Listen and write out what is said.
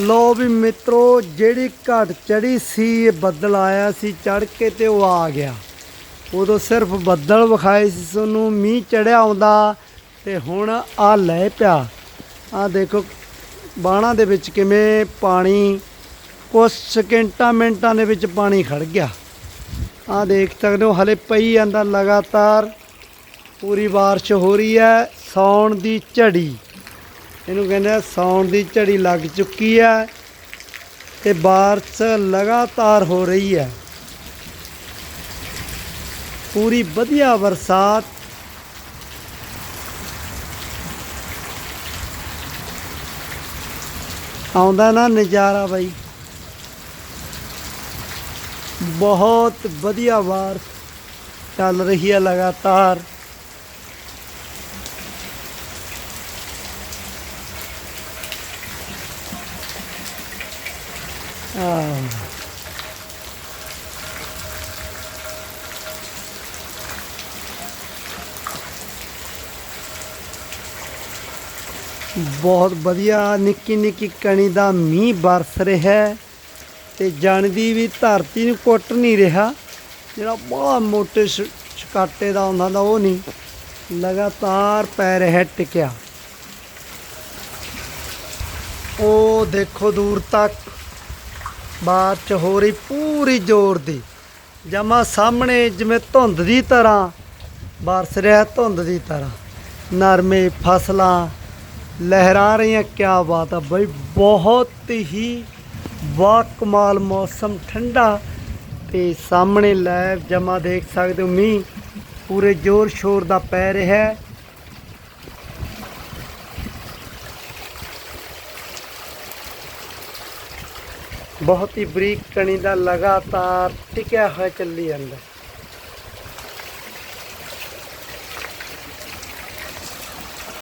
ਲੋ ਵੀ ਮਿੱਤਰੋ, ਜਿਹੜੀ ਘਟ ਚੜੀ ਸੀ, ਇਹ ਬੱਦਲ ਆਇਆ ਸੀ ਚੜ ਕੇ ਤੇ ਉਹ ਆ ਗਿਆ। ਉਦੋਂ ਸਿਰਫ ਬੱਦਲ ਵਿਖਾਏ ਸੀ ਤੁਹਾਨੂੰ ਮੀਂਹ ਚੜਿਆ ਆਉਂਦਾ ਤੇ ਹੁਣ ਆ ਲੈ ਪਿਆ। ਆ ਦੇਖੋ, ਬਾਣਾ ਦੇ ਵਿੱਚ ਕਿਵੇਂ ਪਾਣੀ ਕੁਝ ਸਕਿੰਟਾਂ ਮਿੰਟਾਂ ਦੇ ਵਿੱਚ ਪਾਣੀ ਖੜ ਗਿਆ। ਆ ਦੇਖ ਸਕਦੇ ਹੋ, ਹਲੇ ਪਈ ਜਾਂਦਾ ਲਗਾਤਾਰ। ਪੂਰੀ ਬਾਰਿਸ਼ ਹੋ ਰਹੀ ਹੈ, ਸੌਣ ਦੀ ਝੜੀ। ਇਹਨੂੰ ਕਹਿੰਦੇ ਆ ਸੌਣ ਦੀ ਝੜੀ ਲੱਗ ਚੁੱਕੀ ਹੈ ਤੇ ਬਾਰਿਸ਼ ਲਗਾਤਾਰ ਹੋ ਰਹੀ ਹੈ। ਪੂਰੀ ਵਧੀਆ ਬਰਸਾਤ। ਆਉਂਦਾ ਨਾ ਨਜ਼ਾਰਾ ਬਾਈ। ਬਹੁਤ ਵਧੀਆ ਬਾਰਿਸ਼ ਚੱਲ ਰਹੀ ਹੈ ਲਗਾਤਾਰ। ਬਹੁਤ ਵਧੀਆ, ਨਿੱਕੀ ਨਿੱਕੀ ਕਣੀ ਦਾ ਮੀਂਹ ਬਰਸ ਰਿਹਾ ਹੈ ਤੇ ਜਾਣਦੀ ਵੀ ਧਰਤੀ ਨੂੰ ਕੁੱਟ ਨਹੀਂ ਰਿਹਾ। ਜਿਹੜਾ ਬਹੁਤ ਮੋਟੇ ਛਕਾਟੇ ਦਾ ਹੁੰਦਾ ਦਾ ਉਹ ਨਹੀਂ, ਲਗਾਤਾਰ ਪੈ ਰਿਹਾ ਟਿਕਿਆ। ਉਹ ਦੇਖੋ ਦੂਰ ਤੱਕ। ਬਾਰਿਸ਼ ਹੋ ਰਹੀ ਪੂਰੀ ਜ਼ੋਰ ਦੀ। ਜਮਾ ਸਾਹਮਣੇ ਜਿਵੇਂ ਧੁੰਦ ਦੀ ਤਰ੍ਹਾਂ, ਬਰਸ ਰਿਹਾ ਧੁੰਦ ਦੀ ਤਰ੍ਹਾਂ। ਨਰਮੇ ਫਸਲਾਂ ਲਹਿਰਾ ਰਹੀਆਂ, ਕਿਆ ਬਾਤ ਆ ਬਈ, ਬਹੁਤ ਹੀ ਬਾ ਕਮਾਲ ਮੌਸਮ ਠੰਡਾ। ਤੇ ਸਾਹਮਣੇ ਲੈਵ ਜਮਾ ਦੇਖ ਸਕਦੇ ਹੋ, ਮੀਂਹ ਪੂਰੇ ਜ਼ੋਰ ਸ਼ੋਰ ਦਾ ਪੈ ਰਿਹਾ। ਹੈ ਬਹੁਤ ਹੀ ਬਰੀਕ ਕਣੀ ਦਾ ਲਗਾਤਾਰ ਟਿਕਿਆ ਹੋਇਆ ਚੱਲੀ ਜਾਂਦਾ